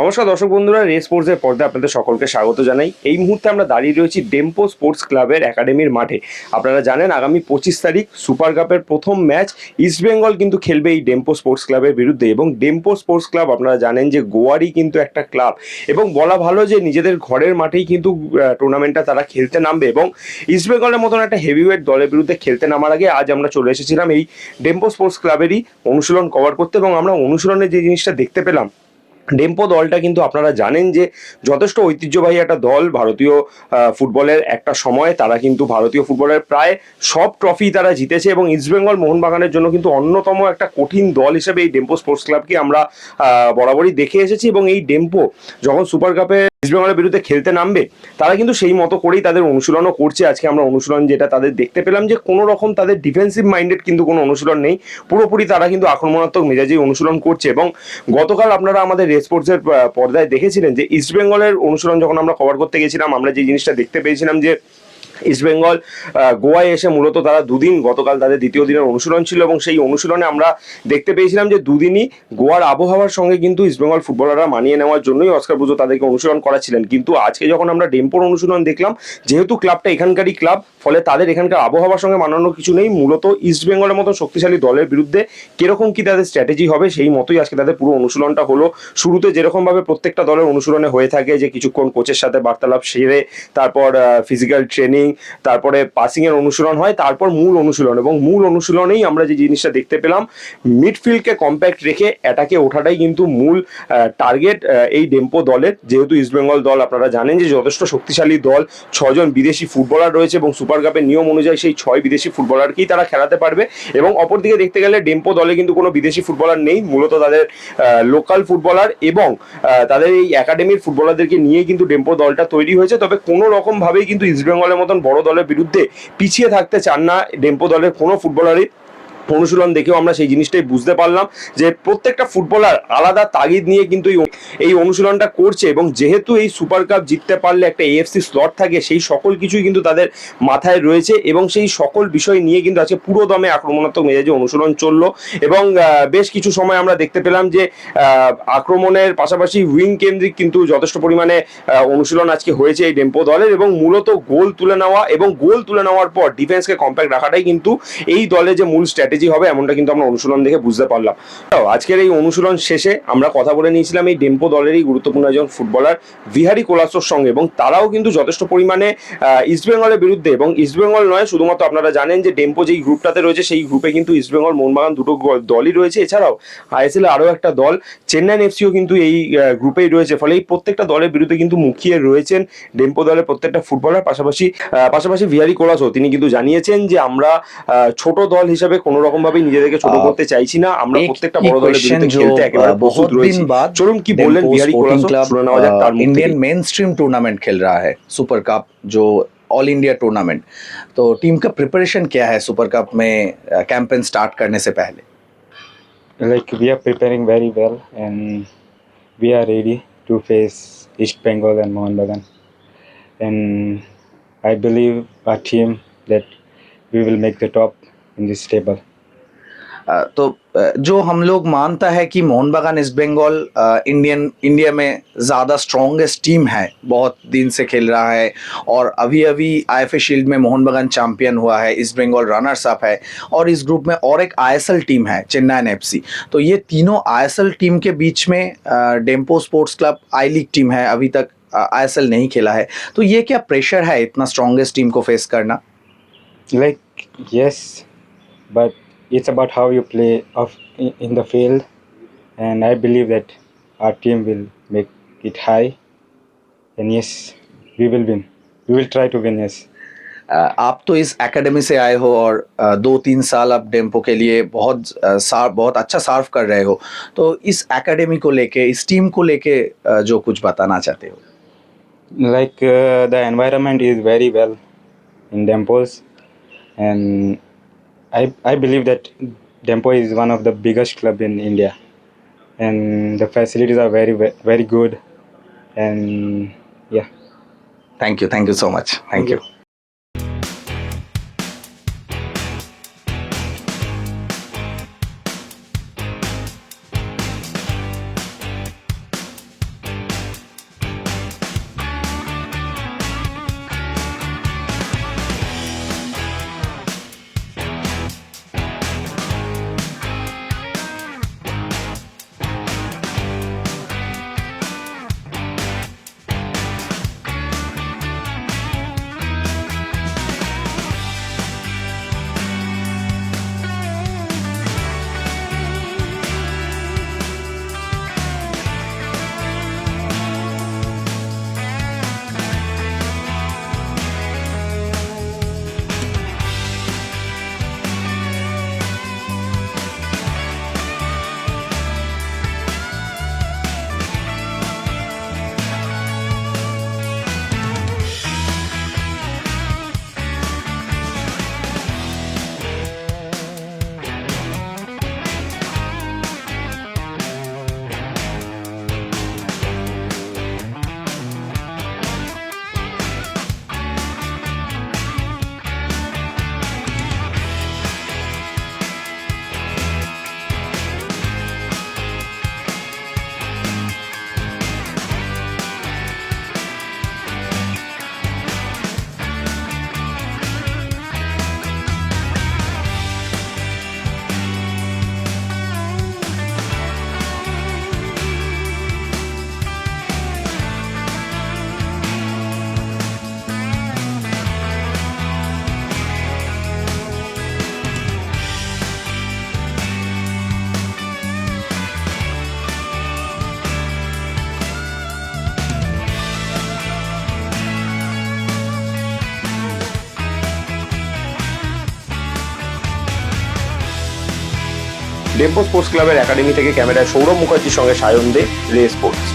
নমস্কার দর্শক বন্ধুরা রেস স্পোর্টসের পর্দায় আপনাদের সকলকে স্বাগত জানাই। এই মুহূর্তে আমরা দাঁড়িয়ে রয়েছি ডেম্পো স্পোর্টস ক্লাবের একাডেমির মাঠে। আপনারা জানেন, আগামী পঁচিশ তারিখ সুপার কাপের প্রথম ম্যাচ ইস্টবেঙ্গল কিন্তু খেলবে এই ডেম্পো স্পোর্টস ক্লাবের বিরুদ্ধে। এবং ডেম্পো স্পোর্টস ক্লাব, আপনারা জানেন যে গোয়ারই কিন্তু একটা ক্লাব। এবং বলা ভালো যে নিজেদের ঘরের মাঠেই কিন্তু টুর্নামেন্টটা তারা খেলতে নামবে। এবং ইস্টবেঙ্গলের মতন একটা হেভিওয়েট দলের বিরুদ্ধে খেলতে নামার আগে আজ আমরা চলে এসেছিলাম এই ডেম্পো স্পোর্টস ক্লাবেরই অনুশীলন কভার করতে। এবং আমরা অনুশীলনে যে জিনিসটা দেখতে পেলাম ডেম্পো দলটা কিন্তু আপনারা জানেন যে যথেষ্ট ঐতিহ্যবাহী একটা দল, ভারতীয় ফুটবলের একটা সময়। তারা কিন্তু ভারতীয় ফুটবলের প্রায় সব ট্রফি তারা জিতেছে এবং ইস্টবেঙ্গল মোহনবাগানের জন্য কিন্তু অন্যতম একটা কঠিন দল হিসেবে এই ডেম্পো স্পোর্টস ক্লাবকে আমরা বরাবরই দেখে এসেছি এবং এই ডেম্পো যখন সুপার কাপে ইস্টবেঙ্গলের বিরুদ্ধে খেলতে নামবে, তারা কিন্তু সেই মতো করেই তাদের অনুশীলনও করছে। আজকে আমরা অনুশীলন যেটা তাদের দেখতে পেলাম যে কোনো রকম তাদের ডিফেন্সিভ মাইন্ডেড কিন্তু কোনো অনুশীলন নেই। পুরোপুরি তারা কিন্তু আক্রমণাত্মক মেজাজেই অনুশীলন করছে এবং গতকাল আপনারা আমাদের রেসপোর্টসের পর্দায় দেখেছিলেন যে ইস্টবেঙ্গলের অনুশীলন যখন আমরা কভার করতে গেছিলাম, আমরা যে জিনিসটা দেখতে পেয়েছিলাম যে ইস্টবেঙ্গল গোয়ায় এসে মূলত তারা দুদিন গতকাল তাদের দ্বিতীয় দিনের অনুশীলন ছিল এবং সেই অনুশীলনে আমরা দেখতে পেয়েছিলাম যে দুদিনই গোয়ার আবহাওয়ার সঙ্গে কিন্তু ইস্টবেঙ্গল ফুটবলাররা মানিয়ে নেওয়ার জন্যই অস্কার পুজো তাদেরকে অনুশীলন করাছিলেন। কিন্তু আজকে যখন আমরা ডেম্পোর অনুশীলন দেখলাম, যেহেতু ক্লাবটা এখানকারই ক্লাব, ফলে তাদের এখানকার আবহাওয়ার সঙ্গে মানানো কিছু নেই। মূলত ইস্টবেঙ্গলের মতো শক্তিশালী দলের বিরুদ্ধে কীরকম কি তাদের স্ট্র্যাটেজি হবে, সেই মতোই আজকে তাদের পুরো অনুশীলনটা হলো। শুরুতে যেরকমভাবে প্রত্যেকটা দলের অনুশীলনে হয়ে থাকে যে কিছুক্ষণ কোচের সাথে বার্তালাপ সেরে, তারপর ফিজিক্যাল ট্রেনিং তারপরে পাসিং এর অনুশীলন হয়, তারপর মূল অনুশীলন এবং মূল অনুশীলনেই আমরা যে জিনিসটা দেখতে পেলাম মিডফিল্ডকে কম্প্যাক্ট রেখে অ্যাটাকে ওঠাটাই কিন্তু মূল টার্গেট এই ডেম্পো দলের। যেহেতু ইস্টবেঙ্গল দল আপনারা জানেন যে যথেষ্ট শক্তিশালী দল, ছজন বিদেশি ফুটবলার রয়েছে এবং সুপার কাপের নিয়ম অনুযায়ী সেই ছয় বিদেশি ফুটবলারকেই তারা খেলাতে পারবে এবং অপরদিকে দেখতে গেলে ডেম্পো দলে কিন্তু কোনো বিদেশি ফুটবলার নেই, মূলত তাদের লোকাল ফুটবলার এবং তাদের এই একাডেমির ফুটবলারদেরকে নিয়ে কিন্তু ডেম্পো দলটা তৈরি হয়েছে। তবে কোনো রকম ভাবেই কিন্তু ইস্টবেঙ্গলের মতন বড় দলের বিরুদ্ধে পিছিয়ে থাকতে চান না ডেম্পো দলের কোনো ফুটবলারই। অনুশীলন দেখেও আমরা সেই জিনিসটাই বুঝতে পারলাম যে প্রত্যেকটা ফুটবলার আলাদা তাগিদ নিয়ে কিন্তু এই অনুশীলনটা করছে এবং যেহেতু এই সুপার কাপ জিততে পারলে একটা এএফসি স্লট থাকে, সেই সকল কিছুই কিন্তু তাদের মাথায় রয়েছে এবং সেই সকল বিষয় নিয়ে কিন্তু আজকে পুরো দমে আক্রমণাত্মক মেজাজে অনুশীলন চলল এবং বেশ কিছু সময় আমরা দেখতে পেলাম যে আক্রমণের পাশাপাশি উইং কেন্দ্রিক কিন্তু যথেষ্ট পরিমাণে অনুশীলন আজকে হয়েছে এই ডেম্পো দলের এবং মূলত গোল তুলে নেওয়া এবং গোল তুলে নেওয়ার পর ডিফেন্সকে কম্প্যাক্ট রাখাটাই কিন্তু এই দলে যে মূল স্ট্র্যাটেজি হবে, এমনটা কিন্তু আমরা অনুশীলন দেখে বুঝতে পারলাম। তো আজকের এই অনুশীলন শেষে আমরা কথা বলে নিয়েছিলাম এই ডেম্পো দলেরই গুরুত্বপূর্ণ একজন ফুটবলার বিহারি কোলাসোর সঙ্গে এবং তারাও কিন্তু যথেষ্ট পরিমাণে ইস্টবেঙ্গলের বিরুদ্ধে এবং ইস্টবেঙ্গল নয়, শুধুমাত্র আপনারা জানেন যে ডেম্পো যেই গ্রুপটাতে রয়েছে, সেই গ্রুপে কিন্তু ইস্টবেঙ্গল মোহনবাগান দুটো দলই রয়েছে। এছাড়াও আইএসএল আরও একটা দল চেন্নাইন এফসিও কিন্তু এই গ্রুপেই রয়েছে। ফলে এই প্রত্যেকটা দলের বিরুদ্ধে কিন্তু মুখিয়ে রয়েছেন ডেম্পো দলের প্রত্যেকটা ফুটবলার, পাশাপাশি পাশাপাশি ভিহারি কোলাসও তিনি কিন্তু জানিয়েছেন যে আমরা ছোট দল হিসাবে কোনো রকম ভাবে নিজেদেরকে ছোট আহ, করতে চাইছি না আমরা एक প্রত্যেকটা ही বড় দলের क्वेश्चन বিরুদ্ধে जो খেলতে একেবারে अ, প্রস্তুত बहुत রয়েছি दिन बाद চলুন কি বললেন डेम्पो বিহারি स्पोर्टिंग কোলাসো क्लब শুনে নেওয়া যাক তার মুখ इंडियन থেকেই। मेन स्ट्रीम टूर्नामेंट खेल रहा है सुपर कप जो ऑल इंडिया टूर्नामेंट तो टीम का प्रिपरेशन क्या है सुपर कप में कैंपेन स्टार्ट करने से पहले like we are preparing very well and we are ready to face East Bengal and Mohan Bagan. And I believe our team that we will make the top in this table. तो जो हम लोग मानता है कि मोहन बागान east Bengal Indian India में ज़्यादा स्ट्रॉन्गेस्ट टीम है बहुत दिन से खेल रहा है और अभी अभी आई एफ़ शील्ड में मोहन बागान चैम्पियन हुआ है ईस्ट बंगाल रनर्स अप है और इस ग्रुप में और एक आईएसएल टीम है चेन्नई एफसी तो ये तीनों आईएसएल टीम के बीच में Dempo sports club I League team है अभी तक आईएसएल नहीं खेला है। तो ये क्या प्रेशर है इतना स्ट्रॉन्गेस्ट टीम को फेस करना? Like yes, but it's about how you play off in the field, and I believe that our team will make it high. And yes, we will win. We will try to win. Yes. Uh, आप तो इस academy से आए हो और अ, दो तीन साल आप डेम्पो के लिए बहुत अ, सार बहुत अच्छा सर्व कर रहे हो तो इस एकेडमी को लेके इस टीम को लेके अ, जो कुछ बताना चाहते हो like uh, the environment is very well in Dempos and I, I believe that Dempo is one of the biggest club in India. And the facilities are very very good. And yeah. Thank you. Thank you so much. Thank, thank you. you. Dempo sports ক্লাবের academy থেকে ক্যামেরায় সৌরভ মুখার্জির সঙ্গে সায়ন দে রে sports.